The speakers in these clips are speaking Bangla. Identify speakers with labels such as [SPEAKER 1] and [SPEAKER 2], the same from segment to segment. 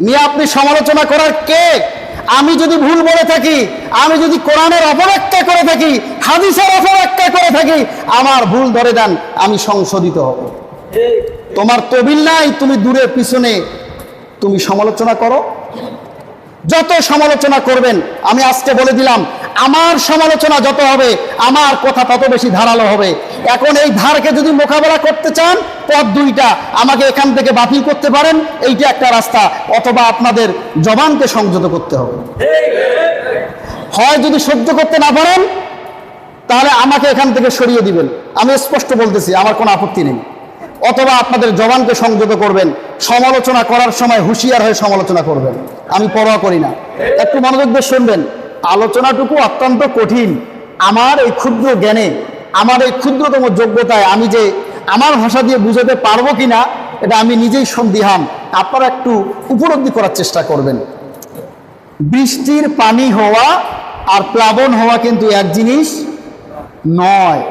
[SPEAKER 1] নিয়ে আপনি সমালোচনা করার কে? আমি যদি ভুল বলে থাকি, আমি যদি কোরআনের অপব্যাখ্যা করে থাকি, হাদিসের অপব্যাখ্যা করে থাকি, আমার ভুল ধরে দেন, আমি সংশোধিত হব। তোমার তবিল নাই, তুমি দূরে পিছনে। তুমি সমালোচনা করো। যত সমালোচনা করবেন, আমি আজকে বলে দিলাম, আমার সমালোচনা যত হবে, আমার কথা তত বেশি ধারালো হবে। এখন এই ধারকে যদি মোকাবেলা করতে চান, পথ দুইটা আমাকে এখান থেকে বাতিল করতে পারেন। এইটা একটা রাস্তা, অথবা আপনাদের জবানকে সংযত করতে হবে। হয় যদি সহ্য করতে না পারেন, তাহলে আমাকে এখান থেকে সরিয়ে দিবেন। আমি স্পষ্ট বলতেছি, আমার কোনো আপত্তি নেই। অথবা আপনাদের জবানকে সংযত করবেন, সমালোচনা করার সময় হুঁশিয়ার হয়ে সমালোচনা করবেন। আমি পরোয়া করি না। একটু মনোযোগ দিয়ে শুনবেন। আলোচনাটুকু অত্যন্ত কঠিন। আমার এই ক্ষুদ্র জ্ঞানে আমার এই ক্ষুদ্রতম যোগ্যতায় আমি যে আমার ভাষা দিয়ে বুঝাতে পারব কিনা, এটা আমি নিজেই সন্দিহান। আপনারা একটু উপলব্ধি করার চেষ্টা করবেন। বৃষ্টির পানি হওয়া আর প্লাবন হওয়া কিন্তু এক জিনিস নয়।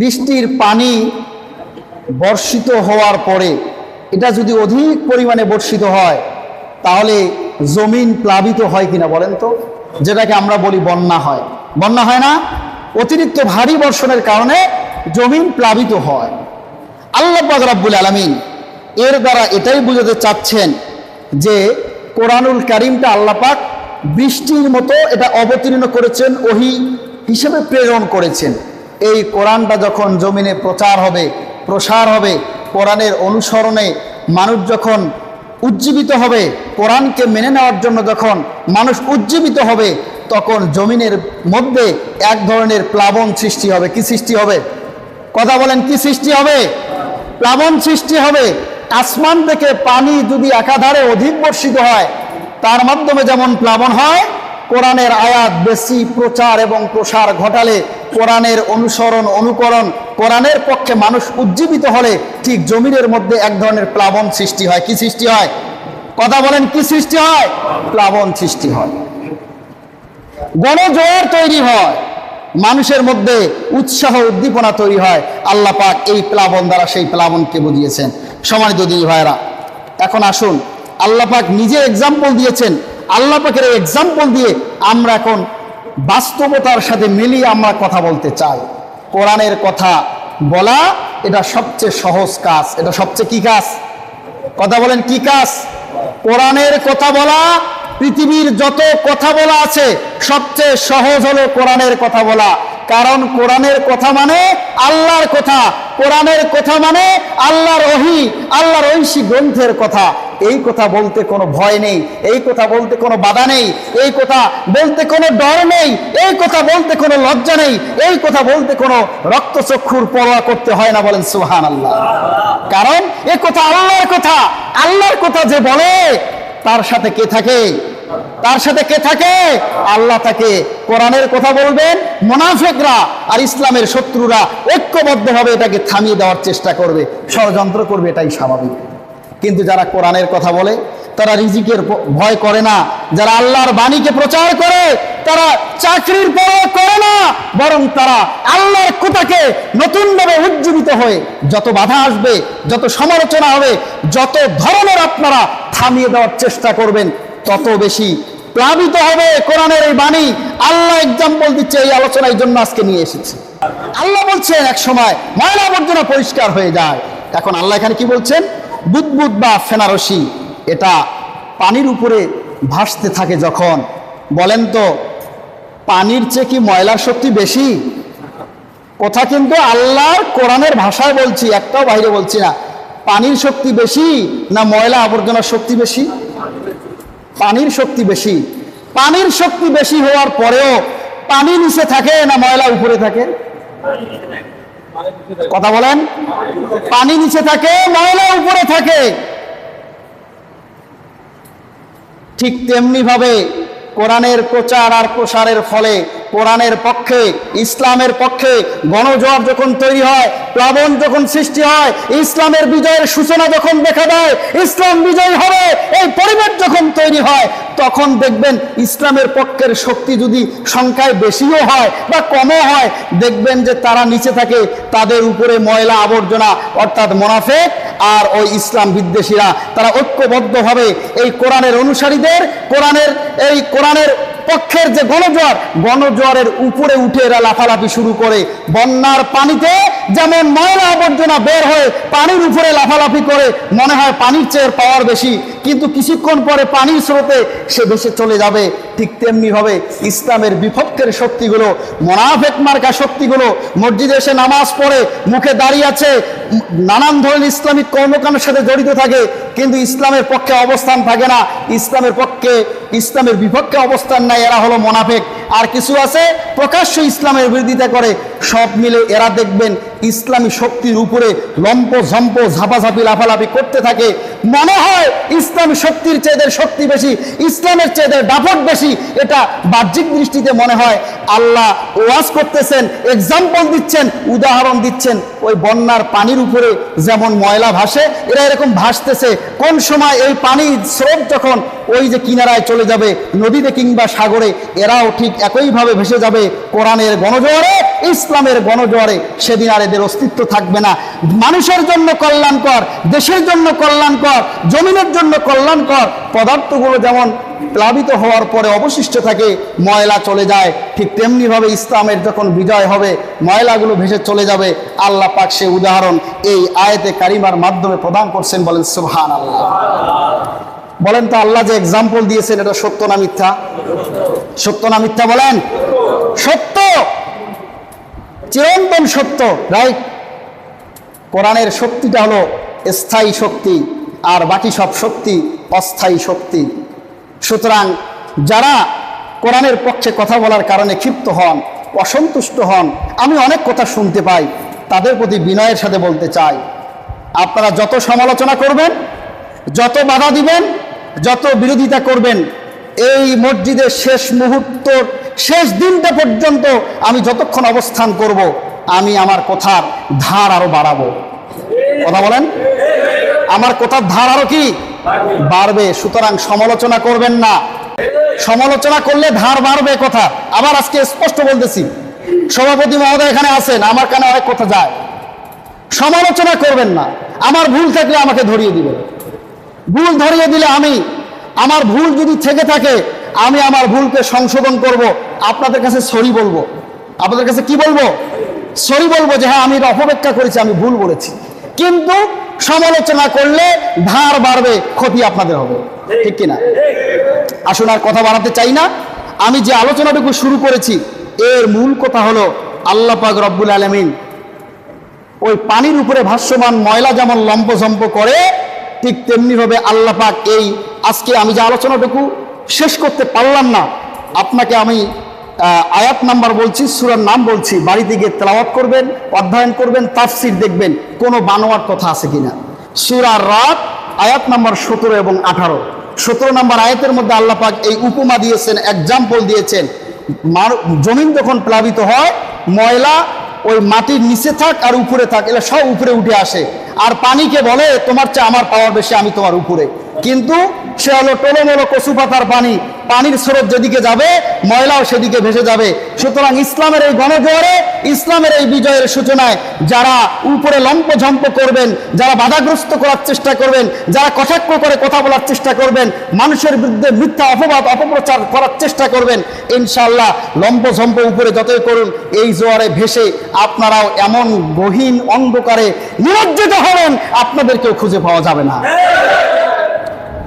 [SPEAKER 1] বৃষ্টির পানি বর্ষিত হওয়ার পরে, এটা যদি অধিক পরিমাণে বর্ষিত হয়, তাহলে জমিন প্লাবিত হয় কিনা বলেন তো? যেটাকে আমরা বলি বন্যা হয়। বন্যা হয় না? অতিরিক্ত ভারী বর্ষণের কারণে জমিন প্লাবিত হয়। আল্লাহ রাব্বুল আলামিন এর দ্বারা এটাই বুঝাতে চাচ্ছেন যে কোরআনুল কারিমটা আল্লাপাক বৃষ্টির মতো এটা অবতীর্ণ করেছেন, ওহি হিসেবে প্রেরণ করেছেন। এই কোরআনটা যখন জমিনে প্রচার হবে, প্রসার হবে, কোরআনের অনুসরণে মানুষ যখন উজ্জীবিত হবে, কোরআনকে মেনে নেওয়ার জন্য যখন মানুষ উজ্জীবিত হবে তখন জমিনের মধ্যে এক ধরনের প্লাবন সৃষ্টি হবে। কি সৃষ্টি হবে? কথা বলেন, কি সৃষ্টি হবে? প্লাবন সৃষ্টি হবে। আসমান থেকে পানি যদি একাধারে অধিক বর্ষিত হয়, তার মাধ্যমে যেমন প্লাবন হয়, কোরআনের আয়াত বেশি প্রচার এবং প্রসার ঘটালে কোরআনের অনুসরণ, অনুকরণ, কোরআনের পক্ষে মানুষ উজ্জীবিত হলে ঠিক জমিনের মধ্যে এক ধরনের প্লাবন সৃষ্টি হয়। কি সৃষ্টি হয়? কথা বলেন, কি সৃষ্টি হয়? প্লাবন সৃষ্টি হয়। গণজোয়ার তৈরি হয়। মানুষের মধ্যে উৎসাহ উদ্দীপনা তৈরি হয়। আল্লাহ পাক এই প্লাবন দ্বারা সেই প্লাবনকে বুঝিয়েছেন। সমানিত দিনী ভাইরা এখন আসুন। আল্লাহ পাক নিজে এক্সাম্পল দিয়েছেন। আল্লাহ পাকের এই এক্সাম্পল দিয়ে আমরা এখন বাস্তবতার সাথে মিলিয়ে আমরা কথা বলতে চাই। কোরআনের কথা বলা, এটা সবচেয়ে সহজ কাজ। এটা সবচেয়ে কি কাজ? কথা বলেন কি কাজ? কোরআনের কথা বলা পৃথিবীর যত কথা বলা আছে, সবচেয়ে সহজ হলো কোরআনের কথা বলা। কারণ কোরআনের কথা মানে আল্লাহর কথা। কোরআনের কথা মানে আল্লাহর ওহি, আল্লাহর ঐশী গ্রন্থের কথা। এই কথা বলতে কোনো ভয় নেই, এই কথা বলতে কোনো বাধা নেই, এই কথা বলতে কোনো ডর নেই, এই কথা বলতে কোনো লজ্জা নেই, এই কথা বলতে কোনো রক্তচক্ষুর পরোয়া করতে হয় না বলেন সুহান আল্লাহ কারণ এ কথা আল্লাহর কথা আল্লাহর কথা যে বলে তার সাথে কে থাকে? তার সাথে কে থাকে? আল্লাহ তাকে কোরআনের কথা বলবেন। মোনাফেকরা আর ইসলামের শত্রুরা ঐক্যবদ্ধভাবে এটাকে থামিয়ে দেওয়ার চেষ্টা করবে, ষড়যন্ত্র করবে, এটাই স্বাভাবিক। কিন্তু যারা কোরআনের কথা বলে, তারা রিজিকের ভয় করে না। যারা আল্লাহর বাণীকে প্রচার করে তারা চাকরির পর করে না, বরং তারা আল্লাহর কথাকে নতুনভাবে উজ্জীবিত হয়ে যত বাধা আসবে, যত সমালোচনা হবে, যত ধরনের আপনারা থামিয়ে দেওয়ার চেষ্টা করবেন, তত বেশি প্লাবিত হবে কোরআনের এই বাণী। আল্লাহ এক্সাম্পল দিচ্ছে এই আলোচনা এই জন্য আজকে নিয়ে এসেছে। আল্লাহ বলছেন এক সময় ময়লা আবর্জনা পরিষ্কার হয়ে যায়। এখন আল্লাহ এখানে কি বলছেন? বুদবুদ বা ফেনারসি, এটা পানির উপরে ভাসতে থাকে যখন। বলেন তো পানির চেয়ে কি ময়লার শক্তি বেশি? কথা কিন্তু আল্লাহর কোরআনের ভাষায় বলছি, একটাও বাইরে বলছি না। পানির শক্তি বেশি না ময়লা আবর্জনার শক্তি বেশি? পানির শক্তি বেশি। পানির শক্তি বেশি হওয়ার পরেও পানি নিচে থাকে না ময়লা উপরে থাকে? কথা বলেন। পানি নিচে থাকে, ময়লা উপরে থাকে। ঠিক তেমনি ভাবে কোরআনের প্রচার আর প্রসারের ফলে, কোরআনের পক্ষে, ইসলামের পক্ষে গণজোয়ার যখন তৈরি হয়, প্লাবন যখন সৃষ্টি হয়, ইসলামের বিজয়ের সূচনা যখন দেখা দেয়, ইসলাম বিজয় হবে, এই পরিবেশ যখন তৈরি হয়, তখন দেখবেন ইসলামের পক্ষের শক্তি যদি সংখ্যায় বেশিও হয় বা কমও হয়, দেখবেন যে তারা নিচে থাকে, তাদের উপরে ময়লা আবর্জনা, অর্থাৎ মোনাফেক আর ওই ইসলাম বিদ্বেষীরা, তারা ঐক্যবদ্ধভাবে এই কোরআনের অনুসারীদের, কোরআনের, এই কোরআনের পক্ষের যে গণজোয়ার, গণজোয়ারের উপরে উঠে এরা লাফালাফি শুরু করে। বন্যার পানিতে যেমন ময়লা আবর্জনা বের হয়ে পানির উপরে লাফালাফি করে, মনে হয় পানির চেয়ে পাওয়ার বেশি। কিন্তু কিছুক্ষণ পরে পানির স্রোতে সে ভেসে চলে যাবে। ঠিক তেমনি হবে ইসলামের বিপক্ষের শক্তিগুলো, মোনাফেক মার্কা শক্তিগুলো, মসজিদে এসে নামাজ পড়ে, মুখে দাঁড়িয়ে আছে, নানান ধরনের ইসলামিক কর্মকাণ্ডের সাথে জড়িত থাকে, কিন্তু ইসলামের পক্ষে অবস্থান থাকে না। ইসলামের পক্ষে, ইসলামের বিপক্ষে অবস্থান নাই এরা হলো মোনাফেক। আর কিছু আছে প্রকাশ্য ইসলামের বিরোধিতা করে, সব মিলে এরা দেখবেন ইসলামী শক্তির উপরে লম্প ঝম্প, ঝাপাঝাপি, লাফালাফি করতে থাকে। মনে হয় ইসলামী শক্তির চেয়েদের শক্তি বেশি, ইসলামের চেয়েদের দাপট বেশি, এটা বাহ্যিক দৃষ্টিতে মনে হয়। আল্লাহ ওয়াজ করতেছেন এক্সাম্পল দিচ্ছেন, উদাহরণ দিচ্ছেন। ওই বন্যার পানির উপরে যেমন ময়লা ভাসে, এরা এরকম ভাসতেছে। কোন সময় এই পানির স্রোত যখন ওই যে কিনারায় চলে যাবে, নদীতে কিংবা সাগরে, এরাও ঠিক একইভাবে ভেসে যাবে। কোরআনের গণজোয়ারে, ইসলামের গণজোয়ারে সেদিন আর এদের অস্তিত্ব থাকবে না। মানুষের জন্য কল্যাণকর, দেশের জন্য কল্যাণকর, জমিনের জন্য কল্যাণকর পদার্থগুলো যেমন প্লাবিত হওয়ার পরে অবশিষ্ট থাকে, ময়লা চলে যায়। ঠিক তেমনিভাবে ইসলামের যখন বিজয় হবে, ময়লাগুলো ভেসে চলে যাবে। আল্লাহ পাক সে উদাহরণ এই আয়াতে কারিমার মাধ্যমে প্রদান করছেন, বলেন সুবহান আল্লাহ বলেন তো, আল্লাহ যে এক্সাম্পল দিয়েছেন, এটা সত্য না মিথ্যা? সত্য না মিথ্যা বলেন? সত্য! চিরন্তন সত্য রাইট কোরআনের শক্তিটা হলো স্থায়ী শক্তি, আর বাকি সব শক্তি অস্থায়ী শক্তি। সুতরাং যারা কোরআনের পক্ষে কথা বলার কারণে ক্ষিপ্ত হন, অসন্তুষ্ট হন, আমি অনেক কথা শুনতে পাই, তাদের প্রতি বিনয়ের সাথে বলতে চাই। আপনারা যত সমালোচনা করবেন, যত বাধা দিবেন, যত বিরোধিতা করবেন, এই মসজিদের শেষ মুহূর্ত, শেষ দিনটা পর্যন্ত আমি যতক্ষণ অবস্থান করব, আমি আমার কথার ধার আরও বাড়াবো। কথা বলেন? আমার কথার ধার আরও কি? বাড়বে, সুতরাং সমালোচনা করবেন না। সমালোচনা করলে ধার বাড়বে কথা। আবার আজকে স্পষ্ট বলতেছি, সভাপতি মহোদয় এখানে আছেন, আমার কানে অনেক কথা যায়। সমালোচনা করবেন না। আমার ভুল থাকলে আমাকে ধরিয়ে দিবেন। ভুল ধরিয়ে দিলে আমি, আমার ভুল যদি থেকে থাকে, আমি আমার ভুলকে সংশোধন করব। আপনাদের কাছে সরি বলব। আপনাদের কাছে কি বলব? সরি বলব যে হ্যাঁ আমি অপব্যাখ্যা করেছি, আমি ভুল বলেছি। কিন্তু সমালোচনা করলে ধার বাড়বে, ক্ষতি আপনাদের হবে। ঠিক কিনা? আসলে আর কথা বাড়াতে চাই না। আমি যে আলোচনাটুকু শুরু করেছি, এর মূল কথা হলো আল্লাহ পাক রব্বুল আলমিন ওই পানির উপরে ভাষ্যমান ময়লা যেমন লম্পঝম্প করে, ঠিক তেমনিভাবে আল্লাহ পাক এই আজকে আমি যে আলোচনাটুকু শেষ করতে পারলাম না, আপনাকে আমি আয়াত নাম্বার বলছি, সুরার নাম বলছি। বাড়িতে গিয়ে তেলাওয়াত করবেন, অধ্যয়ন করবেন, তাফসির দেখবেন, কোনো বানোয়ার কথা আছে কিনা। সুরার রাত, আয়াত নাম্বার সতেরো এবং আঠারো। সতেরো নম্বর আয়াতের মধ্যে আল্লাহ পাক এই উপমা দিয়েছেন এক্সাম্পল দিয়েছেন। জমিন যখন প্লাবিত হয়, ময়লা ওই মাটির নিচে থাক আর উপরে থাক, এগুলো সব উপরে উঠে আসে। আর পানিকে বলে, তোমার চেয়ে আমার পাওয়ার বেশি, আমি তোমার উপরে। কিন্তু সে হলো টোলোমোলো কচু পাতার পানি। পানির স্রোত যেদিকে যাবে, ময়লাও সেদিকে ভেসে যাবে। সুতরাং ইসলামের এই গণজোয়ারে, ইসলামের এই বিজয়ের সূচনায় যারা উপরে লম্প ঝম্প করবেন, যারা বাধাগ্রস্ত করার চেষ্টা করবেন, যারা কটাক্ষ করে কথা বলার চেষ্টা করবেন, মানুষের বিরুদ্ধে মিথ্যা অপবাদ, অপপ্রচার করার চেষ্টা করবেন ইনশাল্লাহ লম্প ঝম্প উপরে যতই করুন, এই জোয়ারে ভেসে আপনারাও এমন গহীন অন্ধকারে নিমজ্জিত হবেন, আপনাদেরকেও খুঁজে পাওয়া যাবে না।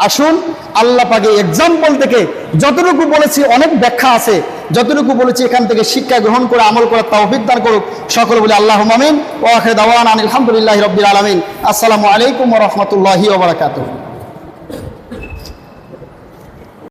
[SPEAKER 1] আসুন, আল্লাহ পাকে এক্সাম্পল থেকে যতটুকু বলেছি অনেক ব্যাখ্যা আছে, যতটুকু বলেছি এখান থেকে শিক্ষা গ্রহণ করে, আমল করার তা দান করুক। সকল বলে আল্লাহ মামিন ও আখে দাওয়ান আলহামদুলিল্লাহ রবিল আলমিন। আসসালামু আলাইকুম রহমতুল্লাহি ওবরাকাতুহ